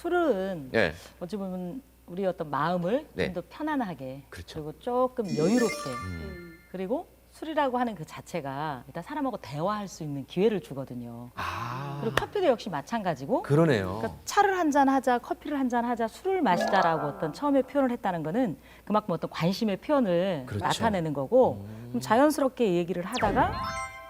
술은 예. 어찌 보면 우리 어떤 마음을 네. 좀 더 편안하게 그렇죠. 그리고 조금 여유롭게 음. 그리고 술이라고 하는 그 자체가 일단 사람하고 대화할 수 있는 기회를 주거든요. 아. 그리고 커피도 역시 마찬가지고 그러네요. 그러니까 차를 한 잔 하자, 커피를 한 잔 하자, 술을 마시자라고 어떤 처음에 표현을 했다는 거는 그만큼 어떤 관심의 표현을 그렇죠. 나타내는 거고 그럼 자연스럽게 얘기를 하다가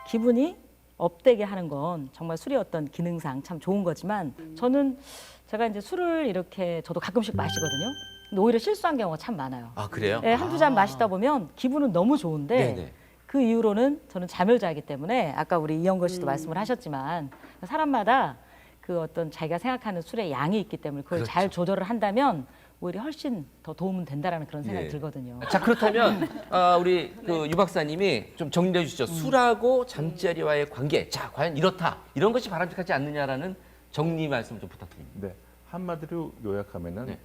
기분이 업되게 하는 건 정말 술의 어떤 기능상 참 좋은 거지만 저는 제가 이제 술을 이렇게 저도 가끔씩 마시거든요. 근데 오히려 실수한 경우가 참 많아요. 아 그래요? 예, 한두 잔 마시다 보면 기분은 너무 좋은데 네네. 그 이후로는 저는 잠열자이기 때문에 아까 우리 이영거 씨도 말씀을 하셨지만 사람마다 그 어떤 자기가 생각하는 술의 양이 있기 때문에 그걸 그렇죠. 잘 조절을 한다면 오히려 훨씬 더 도움은 된다라는 그런 생각이 예. 들거든요. 자 그렇다면 아, 우리 그 유 박사님이 좀 정리해 주시죠. 술하고 잠자리와의 관계. 자 과연 이렇다. 이런 것이 바람직하지 않느냐라는 정리 말씀 좀 부탁드립니다. 네, 한마디로 요약하면은 네.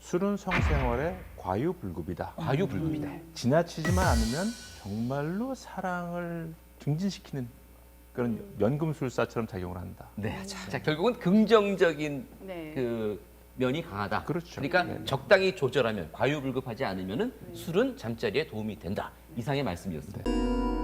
술은 성생활의 과유불급이다. 과유불급이다. 지나치지만 않으면 정말로 사랑을 증진시키는 그런 연금술사처럼 작용을 한다. 네. 자, 자, 결국은 긍정적인 네. 그 면이 강하다. 그렇죠. 러니까 네, 네. 적당히 조절하면 과유불급하지 않으면 은 술은 잠자리에 도움이 된다. 이상의 말씀이었습니다.